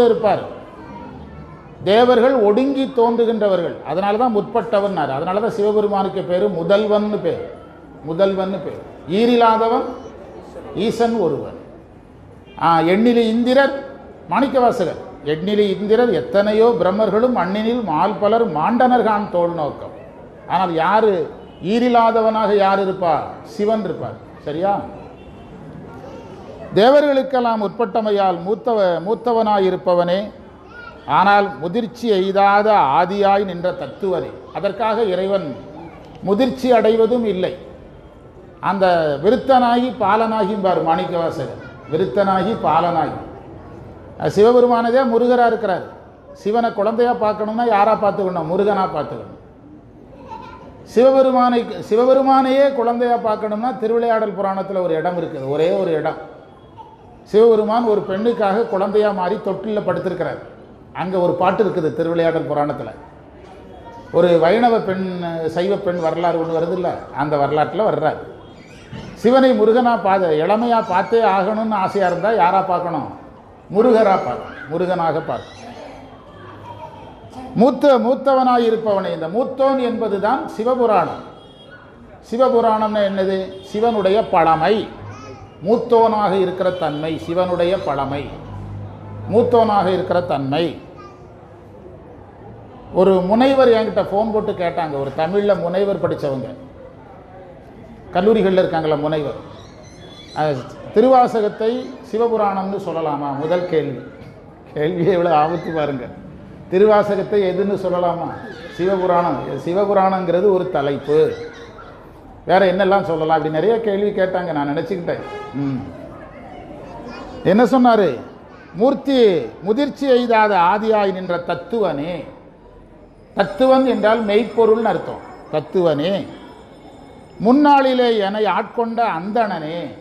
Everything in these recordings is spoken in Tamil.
இருப்பார். தேவர்கள் ஒடுங்கி தோன்றுகின்றவர்கள். அதனால தான் முற்பட்டவன் அதனால தான் சிவபெருமானுக்கு பேர் முதல்வன் பேர். முதல்வன் பேர். ஈரில்லாதவன் ஈசன் ஒருவன். எண்ணிலி இந்திரர் மாணிக்கவாசகர். எண்ணிலி இந்திரர் எத்தனையோ பிரம்மர்களும் மண்ணினில் மால் பலர் மாண்டனர்கான் தோல் நோக்கம். ஆனால் யாரு? ஈரில்லாதவனாக யார் இருப்பார்? சிவன் இருப்பார். சரியா? தேவர்களுக்கெல்லாம் உட்பட்டமையால் மூத்தவ மூத்தவனாயிருப்பவனே. ஆனால் முதிர்ச்சி எய்தாத ஆதியாய் நின்ற தத்துவரே. அதற்காக இறைவன் முதிர்ச்சி அடைவதும் இல்லை. அந்த விருத்தனாகி பாலனாகிம்பார் மாணிக்கவாசகர். விருத்தனாகி பாலனாகி. சிவபெருமானதே முருகராக இருக்கிறார். சிவனை குழந்தையா பார்க்கணும்னா யாராக பார்த்துக்கணும்? முருகனாக பார்த்துக்கணும். சிவபெருமானை சிவபெருமானையே குழந்தையா பார்க்கணும்னா திருவிளையாடல் புராணத்தில் ஒரு இடம் இருக்குது. ஒரே ஒரு இடம். சிவபெருமான் ஒரு பெண்ணுக்காக குழந்தையாக மாறி தொட்டிலில் படுத்திருக்கிறார். அங்கே ஒரு பாட்டு இருக்குது திருவிளையாடல் புராணத்தில். ஒரு வைணவ பெண் சைவ பெண் வரலாறு ஒன்று வருது இல்லை அந்த வரலாற்றில் வர்றார். சிவனை முருகனாக பார்த்து இளமையாக பார்த்தே ஆகணும்னு ஆசையாக இருந்தால் யாராக பார்க்கணும்? முருகராக பார்க்கணும். முருகனாக பார்க்கணும். மூத்த மூத்தவனாய் இருப்பவனை இந்த மூத்தோன் என்பதுதான் சிவபுராணம். சிவபுராணம்னா என்னது? சிவனுடைய பழமை. மூத்தோனாக இருக்கிற தன்மை சிவனுடைய பழமை. மூத்தோனாக இருக்கிற தன்மை. ஒரு முனைவர் என்கிட்ட ஃபோன் போட்டு கேட்டாங்க. ஒரு தமிழில் முனைவர் படித்தவங்க கல்லூரிகளில் இருக்காங்களா முனைவர். திருவாசகத்தை சிவபுராணம்னு சொல்லலாமா? முதல் கேள்வி. கேள்வி எவ்வளோ ஆபத்து பாருங்க. திருவாசகத்தை எதுன்னு சொல்லலாமா? சிவபுராணம். சிவபுராணங்கிறது ஒரு தலைப்பு. வேற என்னெல்லாம் சொல்லலாம் அப்படி நிறைய கேள்வி கேட்டாங்க நான் நினச்சிக்கிட்டேன். ம். என்ன சொன்னார்? மூர்த்தி முதிர்ச்சி எய்தாத ஆதியாய் நின்ற தத்துவனே. தத்துவன் என்றால் மெய்ப்பொருள்னு அர்த்தம். தத்துவனே. முன்னாளிலே என்னை ஆட்கொண்ட அந்தணனே.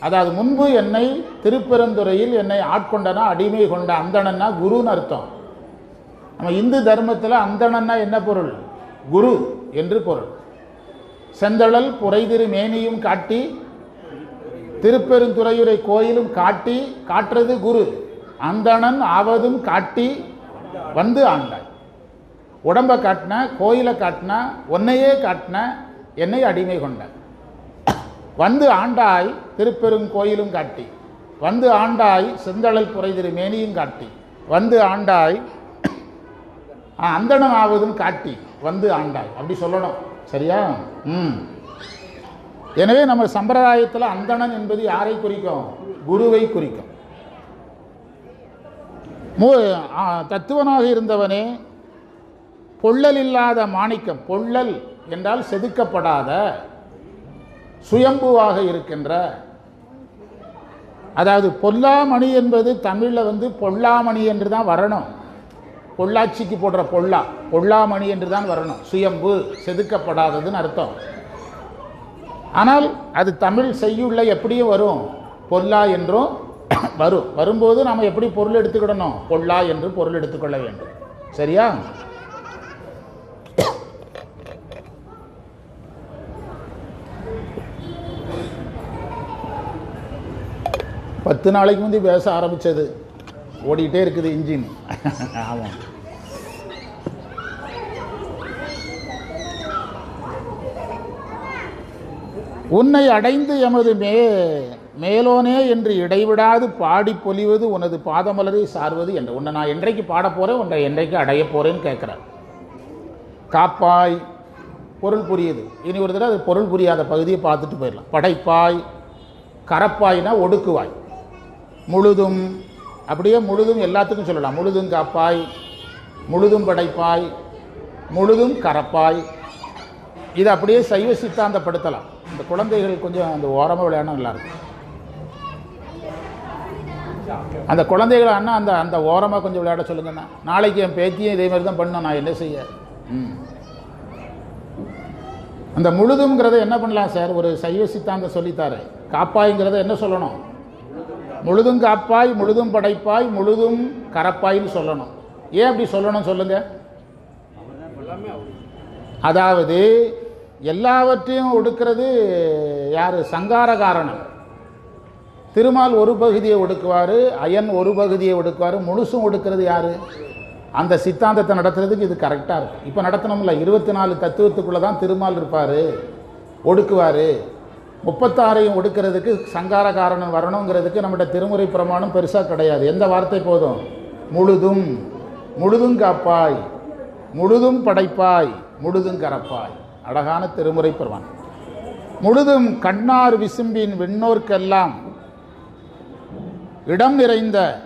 அதாவது முன்பு என்னை திருப்பெருந்துறையில் என்னை ஆட்கொண்டனா அடிமை கொண்ட அந்தணன்னா குருன்னு அர்த்தம். நம்ம இந்து தர்மத்தில் அந்தணன்னா என்ன பொருள்? குரு என்று பொருள். செந்தழல் புரைதிரு மேனியும் காட்டி திருப்பெருந்துறையுரை கோயிலும் காட்டி காட்டுறது குரு அந்தணன் ஆவதும் காட்டி வந்து ஆண்டாய். உடம்பை காட்டின கோயிலை காட்டின உன்னையே காட்டின என்னை அடிமை கொண்ட. வந்து ஆண்டாய் திருப்பெருங்கோயிலும் காட்டி. வந்து ஆண்டாய் செந்தழல் புரைதிரு மேனியும் காட்டி. வந்து ஆண்டாய் ஆ, ஆவதும் காட்டி வந்து ஆண்டாய். அப்படி சொல்லணும். சரியா? ம். எனவே நம்ம சம்பிரதாயத்தில் அந்தணன் என்பது யாரை குறிக்கும்? குருவை குறிக்கும். மூ தத்துவனாக இருந்தவனே பொள்ளல் இல்லாத மாணிக்கம் பொள்ளல் என்றால் செதுக்கப்படாத சுயம்புவாக இருக்கின்ற அதாவது பொல்லாமணி என்பது தமிழில் வந்து பொல்லாமணி என்று தான் வரணும். பொள்ளாச்சிக்கு போடுற பொல்லா பொல்லாமணி என்று தான் வரணும். சுயம்பு செதுக்கப்படாததுன்னு அர்த்தம். ஆனால் அது தமிழ் செய்யுள்ள எப்படியும் வரும். பொல்லா என்றும் வரும். வரும்போது நாம் எப்படி பொருள் எடுத்துக்கிடணும்? பொல்லா என்று பொருள் எடுத்துக்கொள்ள வேண்டும். சரியா? பத்து நாளைக்கு முந்தி பேச ஆரம்பித்தது ஓடிட்டே இருக்குது இன்ஜின். ஆமாம் உன்னை அடைந்து எமது மே மேலோனே என்று இடைவிடாது பாடி பொலிவது உனது பாதமலரை சார்வது என்று. உன்னை நான் என்றைக்கு பாட போகிறேன் உன்னை என்றைக்கு அடைய போகிறேன்னு கேட்குறேன் காப்பாய் பொருள் புரியுது. இனி ஒரு தடவை அது பொருள் புரியாத பகுதியை பார்த்துட்டு போயிடலாம். படைப்பாய் கரப்பாய்னா ஒடுக்குவாய். முழுதும் அப்படியே முழுதும் எல்லாத்துக்கும் சொல்லலாம். முழுதும் காப்பாய் முழுதும் படைப்பாய் முழுதும் கரப்பாய். இது அப்படியே சைவ சித்தாந்தப்படுத்தலாம். இந்த குழந்தைகள் கொஞ்சம் அந்த ஓரமாக விளையாட நல்லாயிருக்கும் அந்த குழந்தைகள் அண்ணா அந்த அந்த ஓரமாக கொஞ்சம் விளையாட சொல்லுங்கண்ணா நாளைக்கு என் பேத்தியும் இதே மாதிரி தான் பண்ணணும் நான் என்ன செய்ய? ம். அந்த முழுதுங்கிறத என்ன பண்ணலாம் சார்? ஒரு சைவ சித்தாந்தம் சொல்லித்தாரு காப்பாய்ங்கிறத என்ன சொல்லணும்? முழுதும் காப்பாய் முழுதும் படைப்பாய் முழுதும் கரப்பாய்னு சொல்லணும். ஏன் அப்படி சொல்லணும் சொல்லுங்க? அதாவது எல்லாவற்றையும் ஒடுக்கிறது யார்? சங்கார காரணம் திருமால் ஒரு பகுதியை ஒடுக்குவார் அயன் ஒரு பகுதியை ஒடுக்குவார் முழுசும் ஒடுக்கிறது யார்? அந்த சித்தாந்தத்தை நடத்துறதுக்கு இது கரெக்டாக இருக்கும். இப்போ நடத்தணும்ல இருபத்தி நாலு தத்துவத்துக்குள்ளே தான் திருமால் இருப்பார் ஒடுக்குவார். முப்பத்தாறையும் ஒடுக்கிறதுக்கு சங்கார காரணம் வரணுங்கிறதுக்கு நம்மகிட்ட திருமுறை பிரமாணம் பெருசாக கிடையாது. எந்த வார்த்தை போதும்? முழுதும். முழுதும் காப்பாய். முழுதும் படைப்பாய். முழுதும் கரப்பாய். அழகான திருமுறை பிரமாணம். முழுதும் கண்ணார் விசும்பின் விண்ணோர்க்கெல்லாம் இடம் நிறைந்த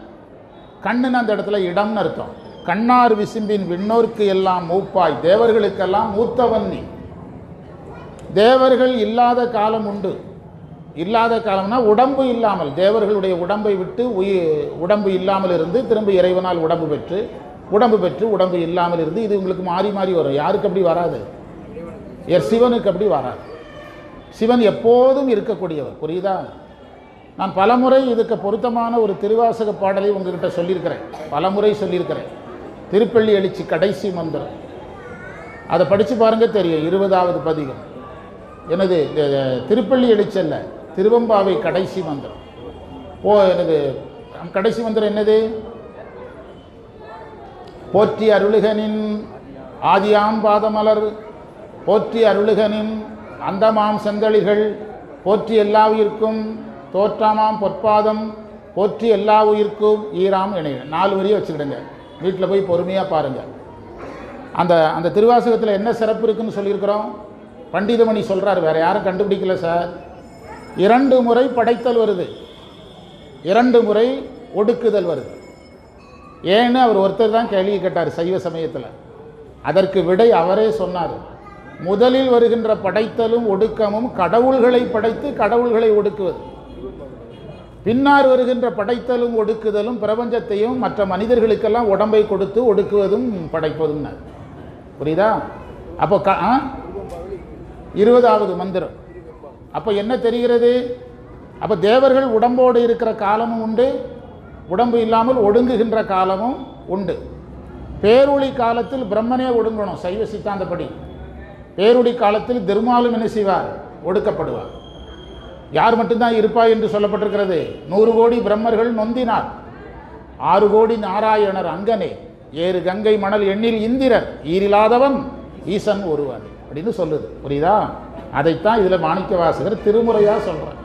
கண்ணுன்னு அந்த இடத்துல இடம்னு அர்த்தம். கண்ணார் விசும்பின் விண்ணோர்க்கு எல்லாம் மூப்பாய். தேவர்களுக்கெல்லாம் மூத்தவன் நீ. தேவர்கள் இல்லாத காலம் உண்டு. இல்லாத காலம்னா உடம்பு இல்லாமல். தேவர்களுடைய உடம்பை விட்டு உயிர் உடம்பு இல்லாமல் இருந்து திரும்ப இறைவனால் உடம்பு பெற்று உடம்பு பெற்று உடம்பு இல்லாமல் இருந்து இது உங்களுக்கு மாறி மாறி வரும். யாருக்கு அப்படி வராது? எர் சிவனுக்கு அப்படி வராது. சிவன் எப்போதும் இருக்கக்கூடியவர். புரியுதா? நான் பலமுறை இதுக்கு பொருத்தமான ஒரு திருவாசக பாடலை உங்ககிட்ட சொல்லியிருக்கிறேன். பலமுறை சொல்லியிருக்கிறேன். திருப்பள்ளி எழுச்சி கடைசி மந்திரம். அதை படித்து பாருங்க தெரியும். இருபதாவது பதிகம். எனது இந்த திருப்பள்ளி எழுச்சல்ல திருவம்பாவை கடைசி மந்திரம். ஓ எனது கடைசி மந்திரம் என்னது? போற்றி அருளுகனின் ஆதியாம் பாதமலர் போற்றி அருளுகனின் அந்தமாம் செந்தளிகள் போற்றி எல்லா உயிர்க்கும் தோற்றாமாம் பொற்பாதம் போற்றி எல்லா உயிர்க்கும் ஈராம் இணைய நாலு வரியை வச்சுக்கிடுங்க. வீட்டில் போய் பொறுமையாக பாருங்கள் அந்த அந்த திருவாசகத்தில் என்ன சிறப்பு இருக்குன்னு சொல்லியிருக்கிறோம்? பண்டிதமணி சொல்கிறார் வேறு யாரும் கண்டுபிடிக்கல சார். இரண்டு முறை படைத்தல் வருது. இரண்டு முறை ஒடுக்குதல் வருது. ஏன்னு அவர் ஒருத்தர் தான் கேள்வி கேட்டார் சைவ சமயத்தில். அதற்கு விடை அவரே சொன்னார். முதலில் வருகின்ற படைத்தலும் ஒடுக்கமும் கடவுள்களை படைத்து கடவுள்களை ஒடுக்குவது. பின்னார் வருகின்ற படைத்தலும் ஒடுக்குதலும் பிரபஞ்சத்தையும் மற்ற மனிதர்களுக்கெல்லாம் உடம்பை கொடுத்து ஒடுக்குவதும் படைப்பதும் புரியுதா? அப்போ க ஆ? இருபதாவது மந்திரம். அப்போ என்ன தெரிகிறது? அப்போ தேவர்கள் உடம்போடு இருக்கிற காலமும் உண்டு உடம்பு இல்லாமல் ஒடுங்குகின்ற காலமும் உண்டு. பேரொளி காலத்தில் பிரம்மனே ஒடுங்கணும் சைவ சித்தாந்தப்படி. பேரொளி காலத்தில் திருமாலும் என்ன செய்வார்? ஒடுக்கப்படுவார். யார் மட்டும்தான் இருப்பாய் என்று சொல்லப்பட்டிருக்கிறது? நூறு கோடி பிரம்மர்கள் நொந்தினார். ஆறு கோடி நாராயணர் அங்கனே. ஏறு கங்கை மணல் எண்ணில் இந்திரர். ஈரில்லாதவன் ஈசன் ஒருவன். அப்படின்னு சொல்லுது. புரியுதா? அதைத்தான் இதில் மாணிக்க வாசகர் திருமுறையாக சொல்கிறார்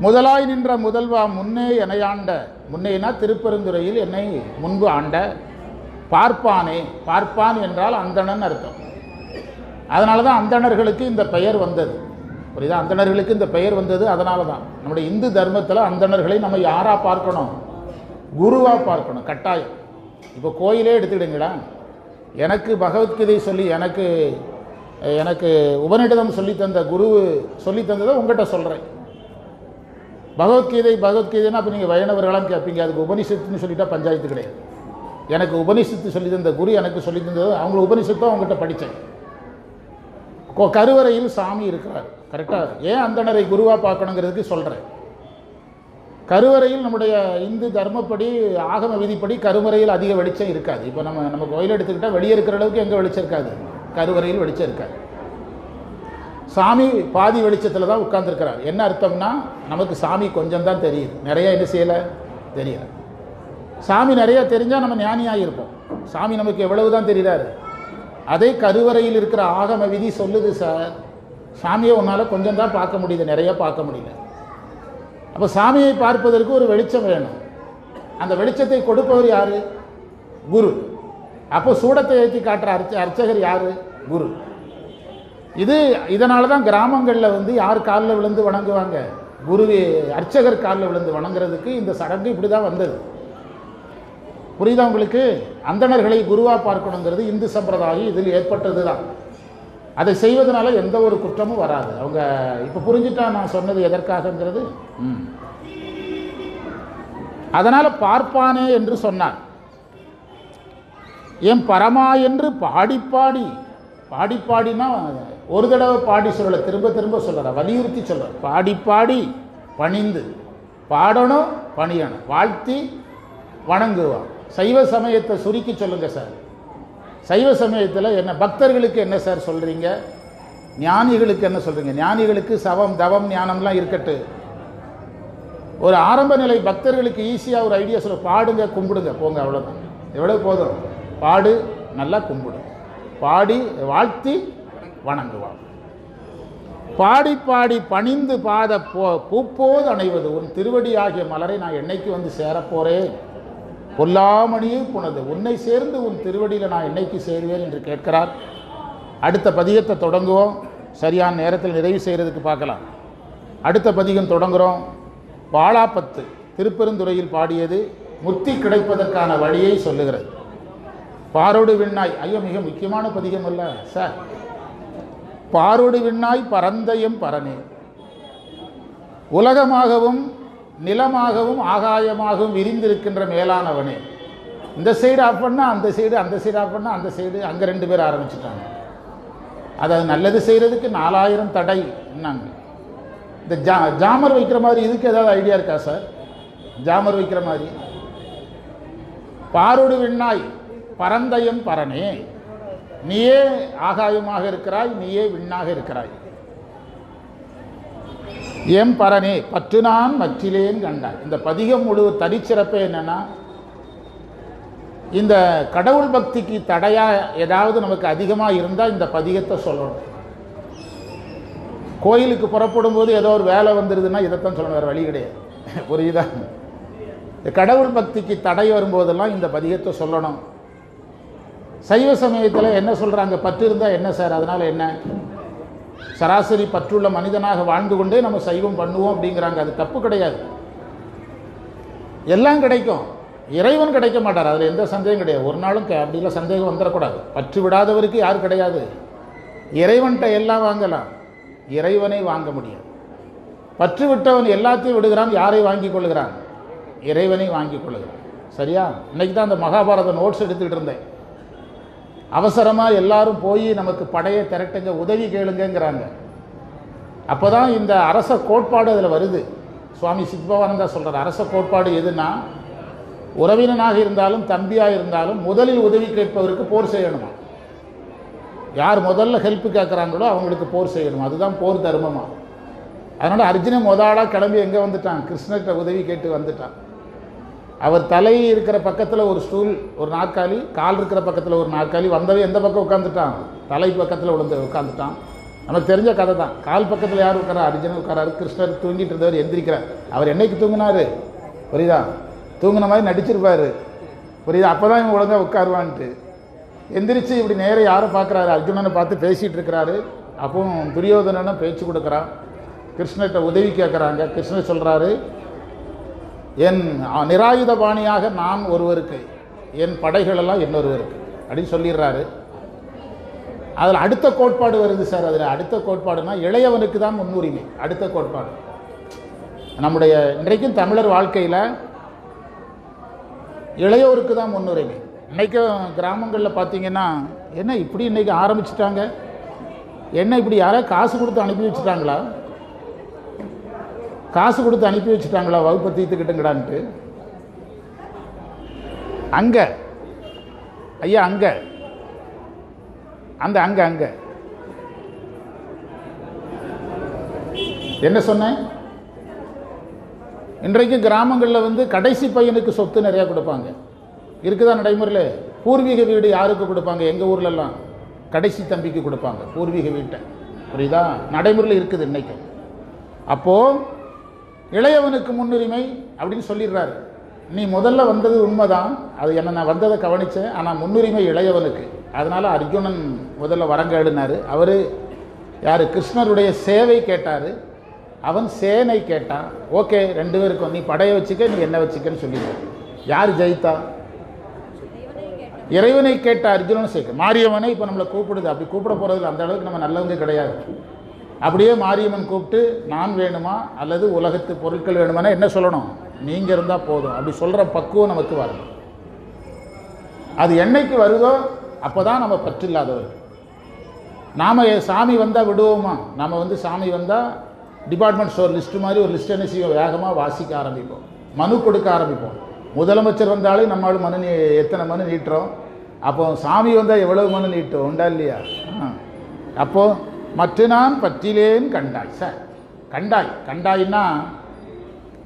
முதலாய் நின்ற முதல்வா முன்னே எனையாண்ட முன்னேனா திருப்பெருந்துறையில் என்னை முன்பு ஆண்ட. பார்ப்பானே பார்ப்பான் என்றால் அந்தணன் அர்த்தம். அதனால தான் அந்தணர்களுக்கு இந்த பெயர் வந்தது. புரியுதா? அந்தணர்களுக்கு இந்த பெயர் வந்தது அதனால தான் நம்முடைய இந்து தர்மத்தில் அந்தணர்களை நம்ம யாராக பார்க்கணும்? குருவாக பார்க்கணும். கட்டாயம். இப்போ கோயிலே எடுத்துக்கிடுங்களேன் எனக்கு பகவத்கீதை சொல்லி எனக்கு எனக்கு உபநிடதம் சொல்லி தந்த குரு சொல்லி தந்ததை உங்கள்கிட்ட சொல்கிறேன் பகவத்கீதை பகவத்கீதைன்னா அப்போ நீங்கள் வைணவர்களாம் கேட்பீங்க அதுக்கு உபனிஷத்துன்னு சொல்லிட்டா பஞ்சாயத்து கிடையாது. எனக்கு உபனிஷத்து சொல்லி தந்த குரு எனக்கு சொல்லி தந்தது அவங்கள உபனிஷத்தும் அவங்ககிட்ட படித்தேன் கருவறையில் சாமி இருக்கிறார். கரெக்டாக ஏன் அந்தணரை குருவாக பார்க்கணுங்கிறதுக்கு சொல்கிறேன் கருவறையில் நம்முடைய இந்து தர்மப்படி ஆகம விதிப்படி கருவறையில் அதிக வெளிச்சம் இருக்காது. இப்போ நம்ம நம்ம கோயில் எடுத்துக்கிட்டால் வெளியே இருக்கிற அளவுக்கு எங்கே வெளிச்சம் இருக்காது? கருவறையில் வெளிச்சம் இருக்காது. சாமி பாதி வெளிச்சத்தில் தான் உட்கார்ந்துருக்கிறார். என்ன அர்த்தம்னா நமக்கு சாமி கொஞ்சம் தான் தெரியுது. நிறைய என்ன செய்யலை? தெரியல சாமி நிறைய தெரிஞ்சால் நம்ம ஞானியாக இருப்போம். சாமி நமக்கு எவ்வளவு தான் தெரிகிறாரு? அதே கருவறையில் இருக்கிற ஆகம விதி சொல்லுது சார். சாமியை உன்னால் கொஞ்சம் தான் பார்க்க முடியுது. நிறையா பார்க்க முடியல. அப்போ சாமியை பார்ப்பதற்கு ஒரு வெளிச்சம் வேணும். அந்த வெளிச்சத்தை கொடுப்பவர் யார்? குரு. அப்போ சூடத்தை ஏற்றி காட்டுற அர்ச்ச அர்ச்சகர் யார்? குரு. இது இதனால தான் கிராமங்களில் வந்து யார் காலில் விழுந்து வணங்குவாங்க? குரு அர்ச்சகர் காலில் விழுந்து வணங்குறதுக்கு இந்த சடங்கு இப்படி தான் வந்தது. புரியுதா உங்களுக்கு? அந்தணர்களை குருவாக பார்க்கணுங்கிறது இந்து சம்பிரதாயம் இதில் ஏற்பட்டது தான் அதை செய்வதனால எந்த ஒரு குற்றமும் வராது. அவங்க இப்போ புரிஞ்சுட்டா நான் சொன்னது எதற்காகங்கிறது? ம். அதனால் பார்ப்பானே என்று சொன்னார். என் பரமா என்று பாடி பாடி பாடி பாடினா ஒரு தடவை பாடி சொல்லலை திரும்ப திரும்ப சொல்லற வலியுறுத்தி சொல்ற பாடி பாடி பணிந்து. பாடணும் பணியணும். வாழ்த்தி வணங்குவான். சைவ சமயத்தை சுருக்கி சொல்லுங்க சார். சைவ சமயத்தில் என்ன பக்தர்களுக்கு என்ன சார் சொல்கிறீங்க ஞானிகளுக்கு என்ன சொல்கிறீங்க ஞானிகளுக்கு சவம் தவம் ஞானம்லாம் இருக்கட்டு. ஒரு ஆரம்ப நிலை பக்தர்களுக்கு ஈஸியாக ஒரு ஐடியா சொல்ல பாடுங்க கும்பிடுங்க போங்க அவ்வளோதான் எவ்வளோ போதும்? பாடு நல்லா கும்பிடு. பாடி வாழ்த்தி வணங்குவான் பாடி பாடி பணிந்து பாத போ பூப்போது அணைவது. உன் திருவடி ஆகிய மலரை நான் என்னைக்கு வந்து சேரப்போகிறேன் பொல்லாமணியே புனது. உன்னை சேர்ந்து உன் திருவடியில் நான் என்னைக்கு சேருவேன் என்று கேட்கிறார். அடுத்த பதிகத்தை தொடங்குவோம். சரியான நேரத்தில் நிறைவு செய்கிறதுக்கு பார்க்கலாம். அடுத்த பதிகம் தொடங்குகிறோம் பாலாப்பத்து திருப்பெருந்துறையில் பாடியது முக்தி கிடைப்பதற்கான வழியை சொல்லுகிறது. பாரோடு விண்ணாய். ஐயோ மிக முக்கியமான பதிகம் அல்ல சார். பாரோடு விண்ணாய் பரந்தயம் பரனே. உலகமாகவும் நிலமாகவும் ஆகாயமாகவும் விரிந்திருக்கின்ற மேலானவனே. இந்த சைடு ஆஃப் பண்ணால் அந்த சைடு அந்த சைடு ஆஃப் பண்ணால் அந்த சைடு அங்கே ரெண்டு பேர் ஆரம்பிச்சிட்டாங்க. அதாவது நல்லது செய்கிறதுக்கு நாலாயிரம் தடை என்னாங்க இந்த ஜா ஜாமர் வைக்கிற மாதிரி இதுக்கு ஏதாவது ஐடியா இருக்கா சார் ஜாமர் வைக்கிற மாதிரி. பாருடு விண்ணாய் பரந்தயம் பரனே. நீயே ஆகாயமாக இருக்கிறாய் நீயே விண்ணாக இருக்கிறாய். எம் பரனே பற்று நான் மற்றிலேன் கண்டாய் இந்த பதிகம் முழு தனிச்சிறப்பே என்னன்னா இந்த கடவுள் பக்திக்கு தடையா ஏதாவது நமக்கு அதிகமாக இருந்தால் இந்த பதிகத்தை சொல்லணும். கோயிலுக்கு புறப்படும் போது ஏதோ ஒரு வேலை வந்துடுதுன்னா இதைத்தான் சொல்லணும் வேறு வழி கிடையாது. புரியுதா? இந்த கடவுள் பக்திக்கு தடை வரும்போதெல்லாம் இந்த பதிகத்தை சொல்லணும். சைவ சமயத்தில் என்ன சொல்கிறாங்க பற்று இருந்தால் என்ன சார்? அதனால் என்ன? சராசரி பற்றுள்ள மனிதனாக வாழ்ந்து கொண்டே நம்ம சைவம் பண்ணுவோம் அப்படிங்கிறாங்க. அது தப்பு கிடையாது. எல்லாம் கிடைக்கும். இறைவன் கிடைக்க மாட்டார். அதில் எந்த சந்தேகம் கிடையாது. ஒரு நாளும் அப்படிலாம் சந்தேகம் வந்துடக்கூடாது. பற்று விடாதவருக்கு யார் கிடையாது? இறைவன்கிட்ட எல்லாம் வாங்கலாம். இறைவனை வாங்க முடியாது. பற்று விட்டவன் எல்லாத்தையும் விடுகிறான். யாரை வாங்கி கொள்கிறான்? இறைவனை வாங்கி கொள்கிறான். சரியா? இன்னைக்கு தான் அந்த மகாபாரத நோட்ஸ் எடுத்துக்கிட்டு இருந்தேன். அவசரமாக எல்லாரும் போய் நமக்கு படையை திரட்டுங்க உதவி கேளுங்கிறாங்க அப்போ தான் இந்த அரச கோட்பாடு அதில் வருது. சுவாமி சித்பவானந்தா சொல்கிறார் அரச கோட்பாடு எதுனா உறவினனாக இருந்தாலும் தம்பியாக இருந்தாலும் முதலில் உதவி கேட்பவருக்கு போர் செய்யணுமா? யார் முதல்ல ஹெல்ப் கேட்குறாங்களோ அவங்களுக்கு போர் செய்யணும்? அதுதான் போர் தர்மமாக அதனால் அர்ஜுனன் முதலாக கிளம்பி எங்கே வந்துட்டான்? கிருஷ்ணர்கிட்ட உதவி கேட்டு வந்துட்டான். அவர் தலை இருக்கிற பக்கத்தில் ஒரு ஸ்டூல் ஒரு நாற்காலி கால் இருக்கிற பக்கத்தில் ஒரு நாற்காலி வந்தவே எந்த பக்கம் உட்காந்துட்டான் தலை பக்கத்தில் விழுந்து உட்காந்துட்டான் நமக்கு தெரிஞ்ச கதை தான். கால் பக்கத்தில் யார் உட்காரா? அர்ஜுனன் உட்காராரு கிருஷ்ணர் தூங்கிட்டு இருந்தவர் எந்திரிக்கிறார். அவர் என்னைக்கு தூங்கினார்? புரியுதா? தூங்கின மாதிரி நடிச்சிருப்பார். புரியுதா? அப்போ தான் இவன் ஒழுங்காக உட்காருவான்ட்டு. எந்திரிச்சு இப்படி நேராக யாரை பார்க்குறாரு? அர்ஜுனனை பார்த்து பேசிகிட்டு இருக்கிறாரு. அப்பவும் துரியோதனனும் பேச்சு கொடுக்குறான். கிருஷ்ணர்கிட்ட உதவி கேட்குறாங்க கிருஷ்ணர் சொல்கிறாரு என் நிராயுத பாணியாக நான் ஒருவருக்கு என் படைகளெல்லாம் இன்னொருவருக்கு. அப்படின்னு சொல்லிடுறாரு. அதில் அடுத்த கோட்பாடு வருது சார் அதில் அடுத்த கோட்பாடுனா இளையவனுக்கு தான் முன்னுரிமை அடுத்த கோட்பாடு. நம்முடைய இன்றைக்கும் தமிழர் வாழ்க்கையில் இளையோருக்கு தான் முன்னுரிமை. இன்றைக்கும் கிராமங்களில் பார்த்தீங்கன்னா என்ன இப்படி இன்றைக்கி ஆரம்பிச்சிட்டாங்க? என்ன இப்படி யாராவது காசு கொடுத்து அனுப்பி வச்சுட்டாங்களா? காசு கொடுத்து அனுப்பி வச்சுட்டாங்களா வகுப்பை தீர்த்துக்கிட்டுங்கடான்ட்டு? அங்கே. ஐயா அங்கே. அந்த அங்கே அங்கே. என்ன சொன்னேன்? இன்றைக்கு கிராமங்களில் வந்து கடைசி பையனுக்கு சொத்து நிறையா கொடுப்பாங்க. இருக்குதா நடைமுறையில்? பூர்வீக வீடு யாருக்கு கொடுப்பாங்க? எங்கள் ஊர்லெல்லாம் கடைசி தம்பிக்கு கொடுப்பாங்க பூர்வீக வீட்டை. புரியுதா? நடைமுறையில் இருக்குது இன்னைக்கு அப்போது இளையவனுக்கு முன்னுரிமை அப்படின்னு சொல்லிடுறாரு. நீ முதல்ல வந்தது உண்மைதான். அது என்ன நான் வந்ததை கவனித்தேன் ஆனால் முன்னுரிமை இளையவனுக்கு. அதனால் அர்ஜுனன் முதல்ல வரங்கேடுனார் அவர் யார் கிருஷ்ணருடைய சேவை கேட்டார். அவன் சேனை கேட்டான். ஓகே ரெண்டு பேருக்கும் நீ படையை வச்சுக்க நீ என்ன வச்சுக்கன்னு சொல்லிடுவார் யார் ஜெயித்தா? இறைவனை கேட்ட அர்ஜுனன் சேர்க்க. மாரியவனை இப்போ நம்மளை கூப்பிடுது. அப்படி கூப்பிட போகிறதுல அந்த அளவுக்கு நம்ம நல்லவங்க கிடையாது. அப்படியே மாரியம்மன் கூப்பிட்டு நான் வேணுமா? அல்லது உலகத்து பொருட்கள் வேணுமானா என்ன சொல்லணும்? நீங்கள் இருந்தால் போதும். அப்படி சொல்கிற பக்குவம் நமக்கு வரும். அது என்னைக்கு வருதோ அப்போ தான் நம்ம பற்றில்லாதவர். நாம் சாமி வந்தால் விடுவோமா? நாம் வந்து சாமி வந்தால் டிபார்ட்மெண்ட் ஸ்டோர் லிஸ்ட்டு மாதிரி ஒரு லிஸ்ட் என்ன செய்வோம்? வேகமாக வாசிக்க ஆரம்பிப்போம். மனு கொடுக்க ஆரம்பிப்போம். முதலமைச்சர் வந்தாலே நம்மளால் மனு நீ எத்தனை மனு நீட்டுறோம்? அப்போ சாமி வந்தால் எவ்வளவு மனு நீட்டும்? உண்டா இல்லையா? ஆ. அப்போது மற்ற நான் பற்றிலேன் கண்டாய் சார். கண்டாய். கண்டாய்னா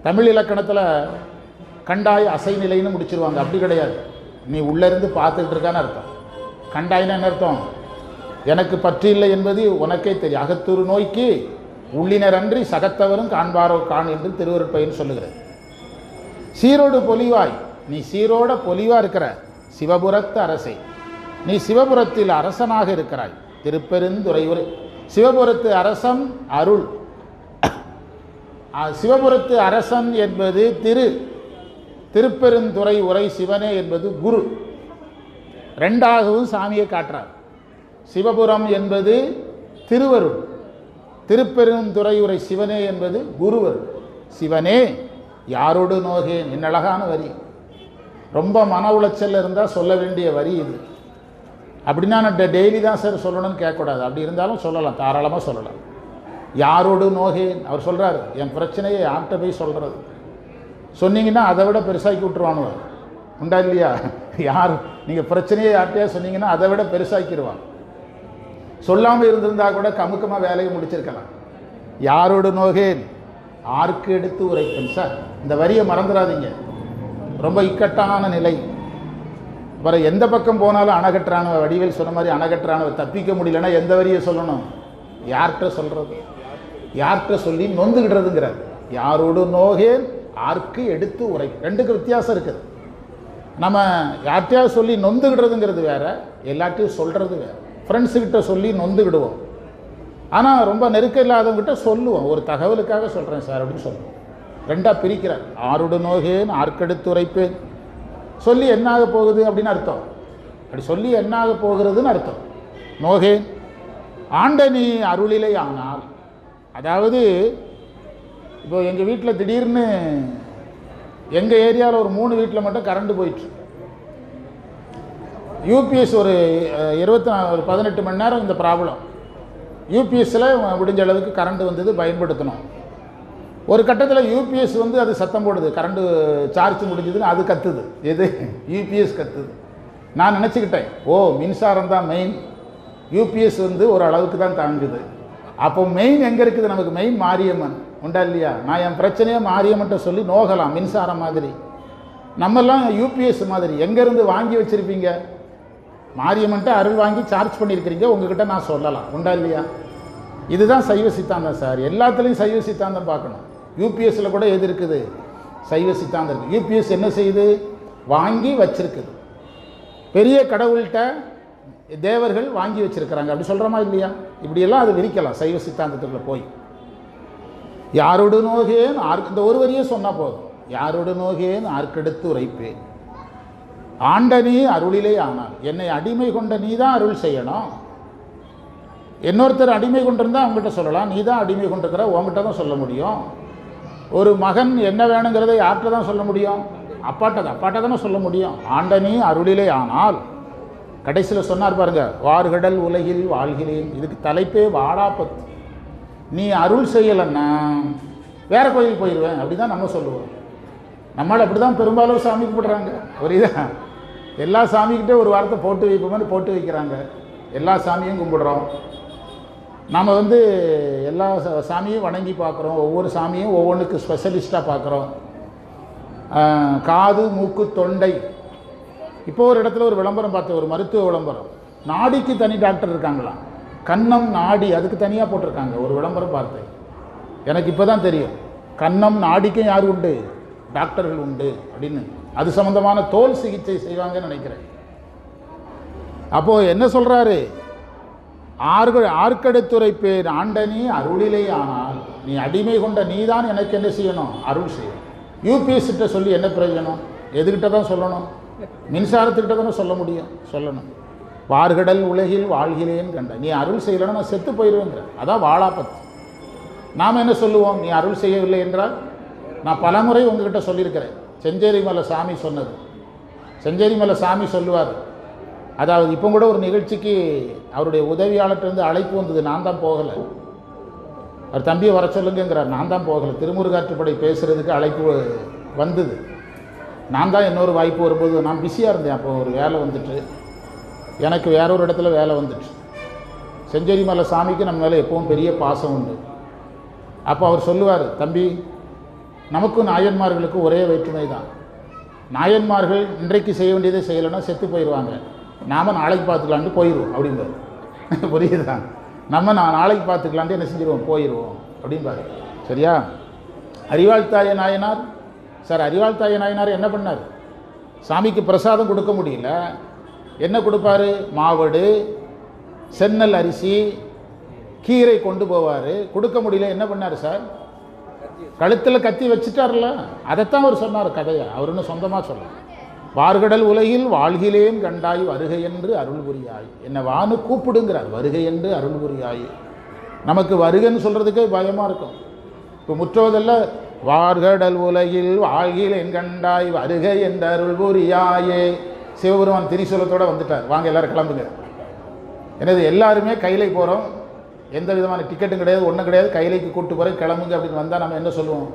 தமிழ் இலக்கணத்தில் கண்டாய் அசை நிலைன்னு முடிச்சிருவாங்க. அப்படி கிடையாது. நீ உள்ளேருந்து பார்த்துக்கிட்டு இருக்கான்னு அர்த்தம். கண்டாய்னா என்ன அர்த்தம்? எனக்கு பற்றி இல்லை என்பது உனக்கே தெரியும். அகத்துரு நோய்க்கு உள்ளினர் அன்றி சகத்தவரும் காண்பாரோ காண் என்று திருவருட்பயன் சொல்லுகிறது சீரோடு பொலிவாய். நீ சீரோட பொலிவாக இருக்கிற சிவபுரத்து அரசை. நீ சிவபுரத்தில் அரசனாக இருக்கிறாய். திருப்பெருந்துறையுரை. சிவபுரத்து அரசன் அருள். சிவபுரத்து அரசன் என்பது திரு. திருப்பெருந்துறை உரை சிவனே என்பது குரு. ரெண்டாகவும் சாமியை காட்டுறார். சிவபுரம் என்பது திருவருள். திருப்பெருந்துறை உரை சிவனே என்பது குருவருள். சிவனே யாரோடு நோகேன்? என்ன அழகான வரி. ரொம்ப மன உளைச்சல் இருந்தால் சொல்ல வேண்டிய வரி இது. அப்படின்னா நான் டெய்லி தான் சார் சொல்லணும்னு கேட்கக்கூடாது. அப்படி இருந்தாலும் சொல்லலாம். தாராளமாக சொல்லலாம். யாரோடு நோகேன்? அவர் சொல்கிறாரு என் பிரச்சனையை யார்கிட்ட போய் சொல்கிறது சொன்னீங்கன்னா அதை விட பெருசாக்கி விட்டுருவானுவார் உண்டா இல்லையா? யார் நீங்கள் பிரச்சனையை யார்கிட்டயா சொன்னீங்கன்னா அதை விட பெருசாக்கிடுவான் சொல்லாமல் இருந்திருந்தா கூட கமுக்கமாக வேலையை முடிச்சிருக்கலாம். யாரோடு நோகேன்? ஆர்க்கு எடுத்து உரைக்கும் சார் இந்த வரியை மறந்துடாதீங்க. ரொம்ப இக்கட்டான நிலை. அப்புறம் எந்த பக்கம் போனாலும் அணகற்றான வடிவேல் சொன்ன மாதிரி அணகற்றான தப்பிக்க முடியலன்னா எந்த வரியை சொல்லணும்? யார்கிட்ட சொல்கிறது யார்கிட்ட சொல்லி நொந்துக்கிடுறதுங்கிறார் யாரோடு நோகேன் ஆர்க்கு எடுத்து உரை. ரெண்டுக்கு வித்தியாசம் இருக்குது. நம்ம யார்கிட்டயாவது சொல்லி நொந்துக்கிடுறதுங்கிறது வேற எல்லாத்தையும் சொல்கிறது வேறு. ஃப்ரெண்ட்ஸுக்கிட்ட சொல்லி நொந்துக்கிடுவோம் ஆனால் ரொம்ப நெருக்கம் இல்லாதவங்ககிட்ட சொல்லுவோம். ஒரு தகவலுக்காக சொல்கிறேன் சார் அப்படின்னு சொல்லுவோம். ரெண்டாக பிரிக்கிறார். ஆருடு நோகேன் ஆர்க்கெடுத்து உரைப்பேன். சொல்லி என்னாக போகுது அப்படின்னு அர்த்தம். அப்படி சொல்லி என்னாக போகிறதுன்னு அர்த்தம். நோகேன் ஆண்ட நீ அருளிலை ஆனால் அதாவது இப்போ எங்கள் வீட்டில் திடீர்னு எங்கள் ஏரியாவில் ஒரு மூணு வீட்டில் மட்டும் கரண்ட் போயிட்டு யூபிஎஸ் ஒரு இருபத்தி நாலு ஒரு பதினெட்டு மணி நேரம் இந்த ப்ராப்ளம். யூபிஎஸ்சில் முடிஞ்ச அளவுக்கு கரண்ட் வந்தது பயன்படுத்தணும். ஒரு கட்டத்தில் யூபிஎஸ் வந்து அது சத்தம் போடுது. கரண்ட்டு சார்ஜ் முடிஞ்சதுன்னு அது கத்துது. எது? யூபிஎஸ் கத்துது. நான் நினச்சிக்கிட்டேன். ஓ மின்சாரம் தான் மெயின் யூபிஎஸ் வந்து ஒரு அளவுக்கு தான் தாங்குது. அப்போ மெயின் எங்கே இருக்குது? நமக்கு மெயின் மாரியம்மன். உண்டா இல்லையா? நான் என் பிரச்சனையை மாரியம்மன்ட்ட சொல்லி நோகலாம். மின்சாரம் மாதிரி. நம்மெல்லாம் யூபிஎஸ் மாதிரி. எங்கேருந்து வாங்கி வச்சுருப்பீங்க? மாரியம்மன்ட்ட அருள் வாங்கி சார்ஜ் பண்ணியிருக்கிறீங்க. உங்ககிட்ட நான் சொல்லலாம். உண்டா இல்லையா? இதுதான் சைவ சித்தாந்தம் சார். எல்லாத்துலேயும் சைவ சித்தாந்தம் பார்க்கணும். யூபிஎஸ்சில் கூட எது இருக்குது? சைவ சித்தாந்தம் இருக்குது யூபிஎஸ் என்ன செய்யுது? வாங்கி வச்சிருக்குது. பெரிய கடவுள்கிட்ட தேவர்கள் வாங்கி வச்சிருக்கிறாங்க. அப்படி சொல்கிறோமா இல்லையா? இப்படியெல்லாம் அது விரிக்கலாம். சைவ சித்தாந்தத்துக்குள்ள போய். யாரோடு நோகேன் ஆர்க் இந்த ஒரு வரியே சொன்னால் போதும். யாரோடு நோகேன் ஆர்க்கெடுத்து உரைப்பேன். ஆண்டனி அருளிலே ஆனால் என்னை அடிமை கொண்ட நீ தான் அருள் செய்யணும். இன்னொருத்தர் அடிமை கொண்டிருந்தா அவங்ககிட்ட சொல்லலாம். நீ தான் அடிமை கொண்டிருக்கிற உங்ககிட்ட தான் சொல்ல முடியும். ஒரு மகன் என்ன வேணுங்கிறதை யார்கிட்ட தான் சொல்ல முடியும்? அப்பாட்ட அப்பாட்ட தானே சொல்ல முடியும். ஆண்டனி அருளிலே ஆனால் கடைசியில் சொன்னார் பாருங்க வார்கடல் உலகில் வாழ்கிறேன். இதுக்கு தலைப்பே வாடாப்பத்து நீ அருள் செய்யலைன்னா வேற கோயில் போயிடுவேன் அப்படி தான் நம்ம சொல்லுவோம். நம்மளால் அப்படி தான் பெரும்பாலும் சாமி கும்பிடுறாங்க. புரியுதா? எல்லா சாமிக்கிட்டே ஒரு வாரத்தை போட்டு வைப்போம்னு போட்டு வைக்கிறாங்க. எல்லா சாமியும் கும்பிடுறோம். நாம் வந்து எல்லா சாமியும் வணங்கி பார்க்குறோம். ஒவ்வொரு சாமியும் ஒவ்வொன்றுக்கு ஸ்பெஷலிஸ்ட்டாக பார்க்குறோம். காது மூக்கு தொண்டை. இப்போ ஒரு இடத்துல ஒரு விளம்பரம் பார்த்தேன் ஒரு மருத்துவ விளம்பரம். நாடிக்கு தனி டாக்டர் இருக்காங்களாம். கன்னம் நாடி அதுக்கு தனியாக போட்டிருக்காங்க. ஒரு விளம்பரம் பார்த்தேன் எனக்கு இப்போ தான் தெரியும். கன்னம் நாடிக்கும் யார் உண்டு? டாக்டர்கள் உண்டு அப்படின்னு. அது சம்மந்தமான தோல் சிகிச்சை செய்வாங்கன்னு நினைக்கிறேன். அப்போது என்ன சொல்கிறாரு ஆர்கள் ஆர்க்கெடுத்துரைப்பேன் ஆண்டனி அருளிலே ஆனால் நீ அடிமை கொண்ட நீதான் எனக்கு என்ன செய்யணும்? அருள் செய்யணும். யூபிஎஸ்கிட்ட சொல்லி என்ன பிரயோஜனம்? எதுக்கிட்ட தான் சொல்லணும். மின்சாரத்துக்கிட்ட தானே சொல்ல முடியும்? சொல்லணும். வார்கடல் உலகில் வாழ்கிறேன் கண்ட நீ அருள் செய்யலைன்னா நான் செத்து போயிடுவேங்கிற அதான் வாழாபத்து. நாம் என்ன சொல்லுவோம்? நீ அருள் செய்யவில்லை என்றால் நான் பலமுறை உங்ககிட்ட சொல்லியிருக்கிறேன். செஞ்சேரி மலை சாமி சொன்னது. செஞ்சேரி மலை சாமி சொல்லுவார் அதாவது இப்போ கூட ஒரு நிகழ்ச்சிக்கு அவருடைய உதவியாளர்கிட்டருந்து அழைப்பு வந்தது. நான் தான் போகலை. அவர் தம்பியை வர சொல்லுங்கங்கிறார். நான் தான் போகலை. திருமுருகாற்றுப்படை பேசுகிறதுக்கு அழைப்பு வந்தது. நான் தான் இன்னொரு வாய்ப்பு வரும்போது நான் பிஸியாக இருந்தேன். அப்போ ஒரு வேலை வந்துட்டு எனக்கு வேற ஒரு இடத்துல வேலை வந்துட்டு. செஞ்சேரி மலை சாமிக்கு நம்ம மேலே எப்பவும் பெரிய பாசம் உண்டு. அப்போ அவர் சொல்லுவார் தம்பி நமக்கும் நாயன்மார்களுக்கும் ஒரே வேற்றுமை தான். நாயன்மார்கள் இன்றைக்கு செய்ய வேண்டியதை செய்யலைன்னா செத்து போயிடுவாங்க நாம் நாளைக்கு பார்த்துக்கலான்ட்டு போயிடுவோம் அப்படிம்பாரு. புரியுதா? நம்ம நான் நாளைக்கு பார்த்துக்கலான்ட்டு என்ன செஞ்சிருவோம்? போயிடுவோம் அப்படிம்பாரு. சரியா? அறிவாழ்த்தாய நாயனார் சார் அறிவாழ்த்தாய நாயனார் என்ன பண்ணார்? சாமிக்கு பிரசாதம் கொடுக்க முடியல. என்ன கொடுப்பாரு? மாவடு சென்னல் அரிசி கீரை கொண்டு போவார். கொடுக்க முடியல என்ன பண்ணார் சார்? கழுத்தில் கத்தி வச்சுட்டார்ல. அதைத்தான் அவர் சொன்னார் கதையை. அவர் இன்னும் சொந்தமாக சொல்லலாம் வார்கடல் உலகில் வாழ்கிலேன் கண்டாய் வருகை என்று அருள் புரியாய். என்னை வானு கூப்பிடுங்கிறார் வருகை என்று அருள் புரியாய். நமக்கு வருகைன்னு சொல்கிறதுக்கே பயமாக இருக்கும். இப்போ முற்றோதல்ல வார்கடல் உலகில் வாழ்கிலேன் கண்டாய் வருகை என்று அருள் புரியாயே. சிவபெருமான் திரிசூலத்தோடு வந்துட்டார். வாங்க எல்லோரும் கிளம்புங்க. எனது எல்லாருமே கையிலை போகிறோம் எந்த விதமான டிக்கெட்டும் கிடையாது ஒன்றும் கிடையாது. கையிலைக்கு கூப்பிட்டு போகிறேன் கிளம்புங்க அப்படின்னு வந்தால் நம்ம என்ன சொல்லுவோம்?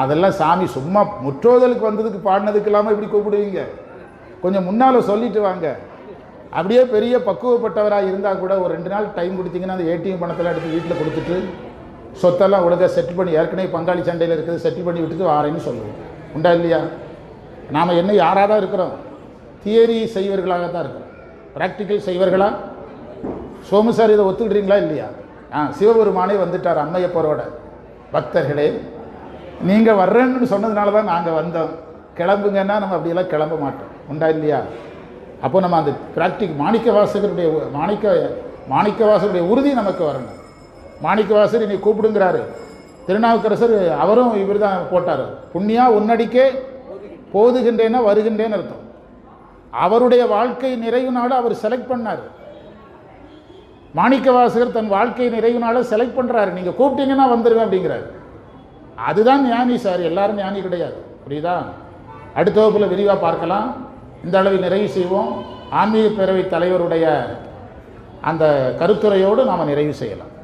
அதெல்லாம் சாமி சும்மா முற்றோதலுக்கு வந்ததுக்கு பாடினதுக்கு இல்லாமல் இப்படி கூப்பிடுவீங்க. கொஞ்சம் முன்னால் சொல்லிட்டு வாங்க. அப்படியே பெரிய பக்குவப்பட்டவராக இருந்தால் கூட ஒரு ரெண்டு நாள் டைம் கொடுத்தீங்கன்னா அந்த ஏடிஎம் பணத்தெல்லாம் எடுத்து வீட்டில் கொடுத்துட்டு சொத்தெல்லாம் ஒழுங்காக செட்டில் பண்ணி ஏற்கனவே பங்காளி சண்டையில் இருக்குது செட்டில் பண்ணி விட்டுட்டு வாரேன்னு சொல்லுவோம். உண்டா இல்லையா? நாம் என்ன யாராக தான் இருக்கிறோம்? தியரி செய்வர்களாக தான் இருக்கிறோம் ப்ராக்டிக்கல் செய்வர்களா? சோமு சார் இதை ஒத்துக்கிட்டீங்களா இல்லையா? ஆ சிவபெருமானே வந்துட்டார் அம்மையப்பரோட பக்தர்களே. நீங்கள் வர்றேன்னு சொன்னதுனால தான் நாங்கள் வந்தோம். கிளம்புங்கன்னா நம்ம அப்படியெல்லாம் கிளம்ப மாட்டோம். உண்டா இல்லையா? அப்போ நம்ம அந்த பிராக்டிக் மாணிக்க வாசகருடைய உ- மாணிக்க மாணிக்க வாசகருடைய உறுதி நமக்கு வரணும். மாணிக்க வாசகர் இன்னைக்கு கூப்பிடுங்கிறாரு. திருநாவுக்கரசர் அவரும் இவர் தான் போட்டார். புண்ணியா உன்னடிக்கே போதுகின்றேன்னா வருகின்றேன்னு அர்த்தம். அவருடைய வாழ்க்கை நிறைவு நாடு அவர் செலக்ட் பண்ணார். மாணிக்க வாசகர் தன் வாழ்க்கை நிறைவு நாளை செலக்ட் பண்ணுறாரு நீங்கள் கூப்பிட்டீங்கன்னா வந்துடுவேன் அப்படிங்கிறாரு. அதுதான் ஞானி சார் எல்லாரும் ஞானி கிடையாது. புரியுதா? அடுத்த வகுப்பில் விரிவாக பார்க்கலாம். இந்த அளவில் நிறைவு செய்வோம். ஆன்மீக பேரவை தலைவருடைய அந்த கருத்துரையோடு நாம் நிறைவு செய்யலாம்.